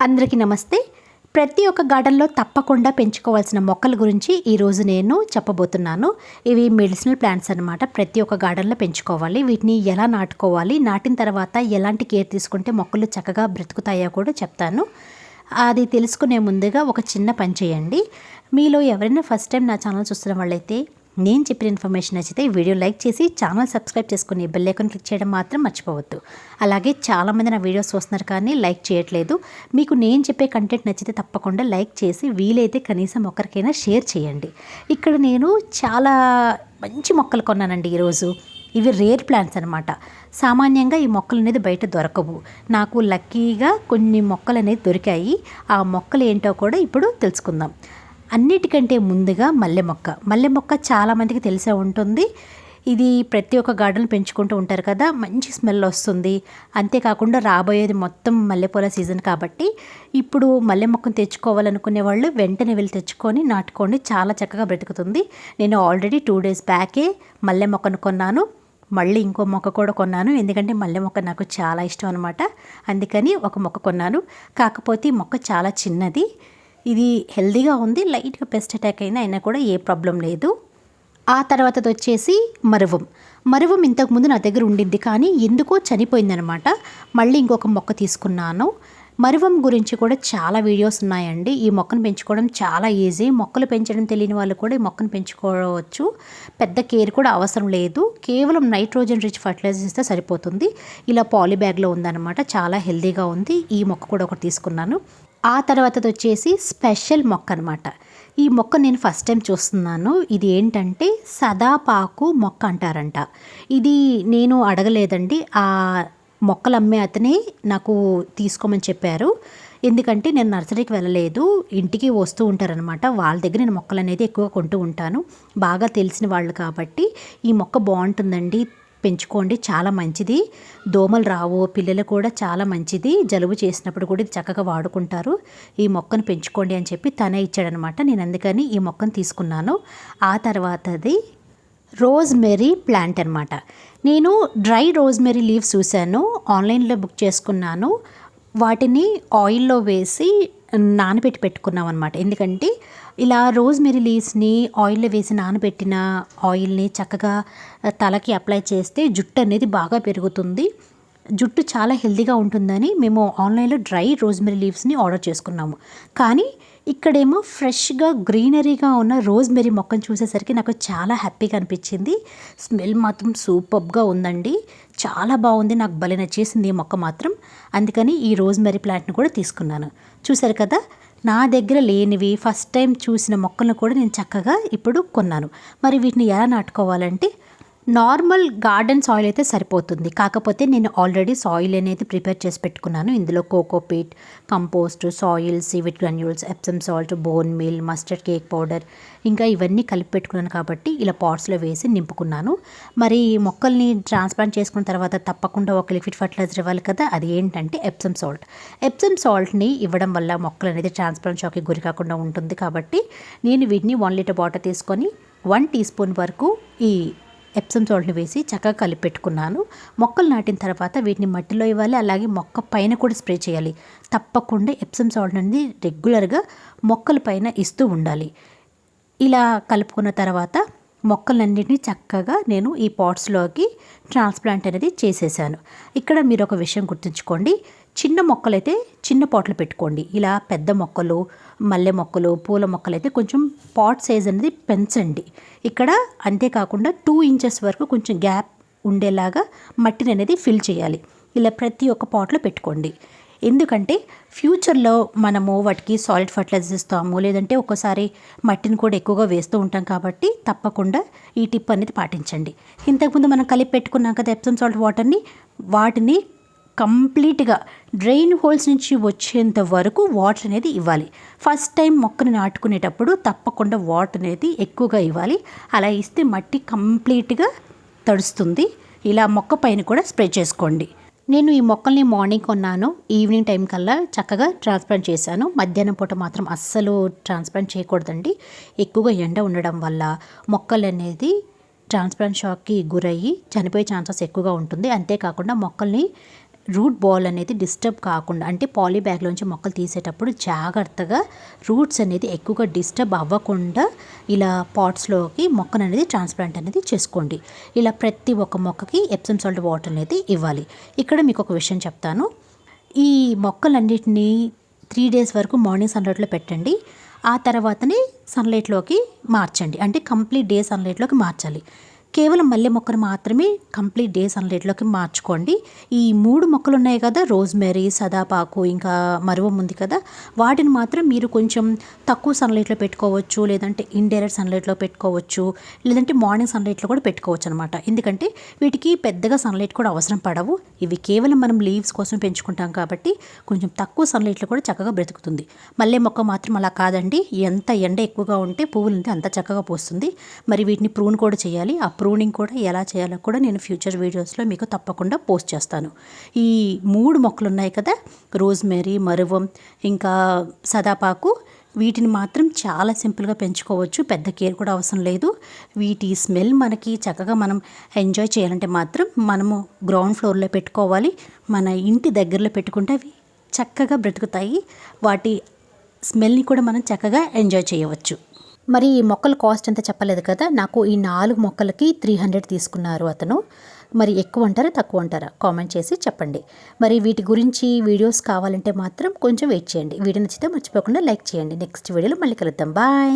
అందరికీ నమస్తే. ప్రతి ఒక్క గార్డెన్లో తప్పకుండా పెంచుకోవాల్సిన మొక్కల గురించి ఈరోజు నేను చెప్పబోతున్నాను. ఇవి మెడిసినల్ ప్లాంట్స్ అనమాట ప్రతి ఒక్క గార్డెన్లో పెంచుకోవాలి. వీటిని ఎలా నాటుకోవాలి? నాటిన తర్వాత ఎలాంటి కేర్ తీసుకుంటే మొక్కలు చక్కగా బ్రతుకుతాయో కూడా చెప్తాను. అది తెలుసుకునే ముందుగా ఒక చిన్న పని చేయండి. మీలో ఎవరైనా ఫస్ట్ టైం నా ఛానల్ చూస్తున్న వాళ్ళైతే నేను చెప్పిన ఇన్ఫర్మేషన్ నచ్చితే ఈ వీడియో లైక్ చేసి ఛానల్ సబ్స్క్రైబ్ చేసుకుని బెల్ ఐకాన్ క్లిక్ చేయడం మాత్రం మర్చిపోవద్దు. అలాగే చాలామంది నా వీడియోస్ చూస్తున్నారు కానీ లైక్ చేయట్లేదు. మీకు నేను చెప్పే కంటెంట్ నచ్చితే తప్పకుండా లైక్ చేసి వీలైతే కనీసం ఒకరికైనా షేర్ చేయండి. ఇక్కడ నేను చాలా మంచి మొక్కలు కొన్నానండి ఈరోజు. ఇవి రేర్ ప్లాంట్స్ అనమాట సామాన్యంగా ఈ మొక్కలు అనేది బయట దొరకవు. నాకు లక్కీగా కొన్ని మొక్కలు అనేది దొరికాయి. ఆ మొక్కలు ఏంటో కూడా ఇప్పుడు తెలుసుకుందాం. అన్నిటికంటే ముందుగా మల్లె మొక్క. మల్లె మొక్క చాలామందికి తెలిసే ఉంటుంది. ఇది ప్రతి ఒక్క గార్డెన్ పెంచుకుంటూ ఉంటారు కదా మంచి స్మెల్ వస్తుంది. అంతేకాకుండా రాబోయేది మొత్తం మల్లెపూల సీజన్ కాబట్టి ఇప్పుడు మల్లె మొక్కను తెచ్చుకోవాలనుకునే వాళ్ళు వెంటనే వెళ్ళి తెచ్చుకొని నాటుకోండి. చాలా చక్కగా బ్రతుకుతుంది. నేను ఆల్రెడీ టూ డేస్ బ్యాకే మల్లె మొక్కను కొన్నాను. మళ్ళీ ఇంకో మొక్క కూడా కొన్నాను. ఎందుకంటే మల్లె మొక్క నాకు చాలా ఇష్టం అనమాట అందుకని ఒక మొక్క కొన్నాను. కాకపోతే ఈ మొక్క చాలా చిన్నది. ఇది హెల్దీగా ఉంది లైట్గా పెస్ట్ అటాక్ అయినా అయినా కూడా ఏ ప్రాబ్లం లేదు. ఆ తర్వాతది వచ్చేసి మరువం. మరువం ఇంతకుముందు నా దగ్గర ఉండింది కానీ ఎందుకో చనిపోయిందనమాట మళ్ళీ ఇంకొక మొక్క తీసుకున్నాను. మరువం గురించి కూడా చాలా వీడియోస్ ఉన్నాయండి. ఈ మొక్కను పెంచుకోవడం చాలా ఈజీ. మొక్కలు పెంచడం తెలియని వాళ్ళు కూడా ఈ మొక్కను పెంచుకోవచ్చు. పెద్ద కేర్ కూడా అవసరం లేదు. కేవలం నైట్రోజన్ రిచ్ ఫర్టిలైజర్స్ ఇస్తే సరిపోతుంది. ఇలా పాలీ బ్యాగ్లో ఉందన్నమాట. చాలా హెల్దీగా ఉంది. ఈ మొక్క కూడా ఒకటి తీసుకున్నాను. ఆ తర్వాతది వచ్చేసి స్పెషల్ మొక్క అనమాట ఈ మొక్క నేను ఫస్ట్ టైం చూస్తున్నాను. ఇది ఏంటంటే సదాపాకు మొక్క అంటారంట. ఇది నేను అడగలేదండి. ఆ మొక్కలు అమ్మే అతనే నాకు తీసుకోమని చెప్పారు. ఎందుకంటే నేను నర్సరీకి వెళ్ళలేదు. ఇంటికి వస్తూ ఉంటారనమాట. వాళ్ళ దగ్గర నేను మొక్కలు అనేది ఎక్కువ కొంటూ ఉంటాను. బాగా తెలిసిన వాళ్ళు కాబట్టి ఈ మొక్క బాగుంటుందండి. పెంచుకోండి చాలా మంచిది. దోమలు రావు పిల్లలు కూడా చాలా మంచిది. జలుబు చేసినప్పుడు కూడా ఇది చక్కగా వాడుకుంటారు. ఈ మొక్కను పెంచుకోండి అని చెప్పి తనే ఇచ్చాడనమాట. నేను అందుకని ఈ మొక్కను తీసుకున్నాను. ఆ తర్వాతది రోజ్మెరీ ప్లాంట్ అనమాట నేను డ్రై రోజ్మెరీ లీవ్స్ చూశాను. ఆన్లైన్లో బుక్ చేసుకున్నాను. వాటిని ఆయిల్లో వేసి నానబెట్టి పెట్టుకున్నాం అనమాట ఎందుకంటే ఇలా రోజ్మెరీ లీవ్స్ని ఆయిల్లో వేసి నానబెట్టిన ఆయిల్ని చక్కగా తలకి అప్లై చేస్తే జుట్టు అనేది బాగా పెరుగుతుంది. జుట్టు చాలా హెల్దీగా ఉంటుందని మేము ఆన్లైన్లో డ్రై రోజ్మెరీ లీవ్స్ని ఆర్డర్ చేసుకున్నాము. కానీ ఇక్కడేమో ఫ్రెష్గా గ్రీనరీగా ఉన్న రోజ్మెరీ మొక్కను చూసేసరికి నాకు చాలా హ్యాపీగా అనిపించింది. స్మెల్ మాత్రం సూపర్గా ఉందండి. చాలా బాగుంది. నాకు భలే నచ్చేసింది ఈ మొక్క మాత్రం. అందుకని ఈ రోజ్మెరీ ప్లాంట్ని కూడా తీసుకున్నాను. చూసారు కదా? నా దగ్గర లేనివి ఫస్ట్ టైం చూసిన మొక్కలను కూడా నేను చక్కగా ఇప్పుడు కొన్నాను. మరి వీటిని ఎలా నాటుకోవాలంటే నార్మల్ గార్డెన్ సాయిల్ అయితే సరిపోతుంది. కాకపోతే నేను ఆల్రెడీ సాయిల్ అనేది ప్రిపేర్ చేసి పెట్టుకున్నాను. ఇందులో cocopeat compost soil seaweed granules Epsom salt bone meal mustard cake powder ఇంకా ఇవన్నీ కలిపి పెట్టుకున్నాను కాబట్టి ఇలా పాట్స్లో వేసి నింపుకున్నాను. మరి ఈ మొక్కల్ని ట్రాన్స్ప్లాంట్ చేసుకున్న తర్వాత తప్పకుండా ఒక లిక్విడ్ ఫర్టిలైజర్ ఇవ్వాలి కదా? అది ఏంటంటే ఎప్సమ్ సాల్ట్. ఎప్సమ్ సాల్ట్ని ఇవ్వడం వల్ల మొక్కలు అనేది ట్రాన్స్ప్లాంట్ షాక్కి గురి కాకుండా ఉంటుంది కాబట్టి నేను వీటిని వన్ లీటర్ వాటర్ తీసుకొని వన్ టీ స్పూన్ వరకు ఈ ఎప్సమ్ సాల్ట్ని వేసి చక్కగా కలిపి పెట్టుకున్నాను మొక్కలు నాటిన తర్వాత వీటిని మట్టిలో ఇవ్వాలి అలాగే మొక్క పైన కూడా స్ప్రే చేయాలి. తప్పకుండా ఎప్సమ్ సాల్ట్ అనేది రెగ్యులర్గా మొక్కల పైన ఇస్తూ ఉండాలి. ఇలా కలుపుకున్న తర్వాత మొక్కలన్నింటినీ చక్కగా నేను ఈ పాట్స్లోకి ట్రాన్స్ప్లాంట్ అనేది చేసేసాను. ఇక్కడ మీరు ఒక విషయం గుర్తుంచుకోండి. చిన్న మొక్కలైతే చిన్న పాట్లు పెట్టుకోండి. ఇలా పెద్ద మొక్కలు మల్లె మొక్కలు పూల మొక్కలు అయితే కొంచెం పాట్ సైజ్ అనేది పెంచండి. ఇక్కడ అంతేకాకుండా టూ ఇంచెస్ వరకు కొంచెం గ్యాప్ ఉండేలాగా మట్టిని అనేది ఫిల్ చేయాలి. ఇలా ప్రతి ఒక్క పాట్లో పెట్టుకోండి. ఎందుకంటే ఫ్యూచర్లో మనము వాటికి సాలిడ్ ఫర్టిలైజర్స్ ఇస్తాము లేదంటే ఒక్కోసారి మట్టిని కూడా ఎక్కువగా వేస్తూ ఉంటాం కాబట్టి తప్పకుండా ఈ టిప్ అనేది పాటించండి. ఇంతకుముందు మనం కలిపి పెట్టుకున్నాం కదా ఎప్సమ్ సాల్ట్ వాటర్ని వాటిని కంప్లీట్గా డ్రైన్ హోల్స్ నుంచి వచ్చేంత వరకు వాటర్ అనేది ఇవ్వాలి. ఫస్ట్ టైం మొక్కను నాటుకునేటప్పుడు తప్పకుండా వాటర్ అనేది ఎక్కువగా ఇవ్వాలి. అలా ఇస్తే మట్టి కంప్లీట్గా తడుస్తుంది. ఇలా మొక్క పైన కూడా స్ప్రే చేసుకోండి. నేను ఈ మొక్కల్ని మార్నింగ్ కొన్నాను. ఈవినింగ్ టైం కల్లా చక్కగా ట్రాన్స్ప్లాంట్ చేశాను. మధ్యాహ్నం పూట మాత్రం అస్సలు ట్రాన్స్ప్లాంట్ చేయకూడదండి. ఎక్కువగా ఎండ ఉండడం వల్ల మొక్కలు అనేది ట్రాన్స్ప్లాంట్ షాక్కి గురయ్యి చనిపోయే ఛాన్సెస్ ఎక్కువగా ఉంటుంది. అంతేకాకుండా మొక్కల్ని రూట్ బాల్ అనేది డిస్టర్బ్ కాకుండా అంటే పాలీ బ్యాగ్లోంచి మొక్కలు తీసేటప్పుడు జాగ్రత్తగా రూట్స్ అనేది ఎక్కువగా డిస్టర్బ్ అవ్వకుండా ఇలా పాట్స్లోకి మొక్కను అనేది ట్రాన్స్ప్లాంట్ అనేది చేసుకోండి. ఇలా ప్రతి ఒక్క మొక్కకి ఎప్సమ్ సాల్ట్ వాటర్ అనేది ఇవ్వాలి. ఇక్కడ మీకు ఒక విషయం చెప్తాను. ఈ మొక్కలన్నిటినీ త్రీ డేస్ వరకు మార్నింగ్ సన్లైట్లో పెట్టండి. ఆ తర్వాతనే సన్లైట్లోకి మార్చండి. అంటే కంప్లీట్ డే సన్లైట్లోకి మార్చాలి. కేవలం మల్లె మొక్కను మాత్రమే కంప్లీట్ డే సన్లైట్లోకి మార్చుకోండి. ఈ మూడు మొక్కలు ఉన్నాయి కదా రోజ్మెరీ సదాపాకు ఇంకా మరువం ఉంది కదా వాటిని మాత్రం మీరు కొంచెం తక్కువ సన్లైట్లో పెట్టుకోవచ్చు లేదంటే ఇండైరెక్ట్ సన్లైట్లో పెట్టుకోవచ్చు లేదంటే మార్నింగ్ సన్లైట్లో కూడా పెట్టుకోవచ్చు అనమాట ఎందుకంటే వీటికి పెద్దగా సన్లైట్ కూడా అవసరం పడవు. ఇవి కేవలం మనం లీవ్స్ కోసం పెంచుకుంటాం కాబట్టి కొంచెం తక్కువ సన్లైట్లో కూడా చక్కగా బ్రతుకుతుంది. మల్లె మొక్క మాత్రం అలా కాదండి. ఎంత ఎండ ఎక్కువగా ఉంటే పువ్వులు అంత చక్కగా పోస్తుంది. మరి వీటిని ప్రూన్ కూడా చేయాలి. ఆ ప్రూనింగ్ కూడా ఎలా చేయాలో కూడా నేను ఫ్యూచర్ వీడియోస్లో మీకు తప్పకుండా పోస్ట్ చేస్తాను. ఈ మూడు మొక్కలు ఉన్నాయి కదా రోజ్మెరీ మరువం ఇంకా సదాపాకు వీటిని మాత్రం చాలా సింపుల్గా పెంచుకోవచ్చు. పెద్ద కేర్ కూడా అవసరం లేదు. వీటి స్మెల్ మనకి చక్కగా మనం ఎంజాయ్ చేయాలంటే మాత్రం మనము గ్రౌండ్ ఫ్లోర్లో పెట్టుకోవాలి. మన ఇంటి దగ్గరలో పెట్టుకుంటే అవి చక్కగా బ్రతుకుతాయి. వాటి స్మెల్ని కూడా మనం చక్కగా ఎంజాయ్ చేయవచ్చు. మరి ఈ మొక్కల కాస్ట్ ఎంత చెప్పలేదు కదా నాకు ఈ నాలుగు మొక్కలకి త్రీ హండ్రెడ్ తీసుకున్నారు అతను. మరి ఎక్కువ అంటారా తక్కువ అంటారా కామెంట్ చేసి చెప్పండి. మరి వీటి గురించి వీడియోస్ కావాలంటే మాత్రం కొంచెం వెయిట్ చేయండి. వీడియో నచ్చితే మర్చిపోకుండా లైక్ చేయండి. నెక్స్ట్ వీడియోలో మళ్ళీ కలుద్దాం. బాయ్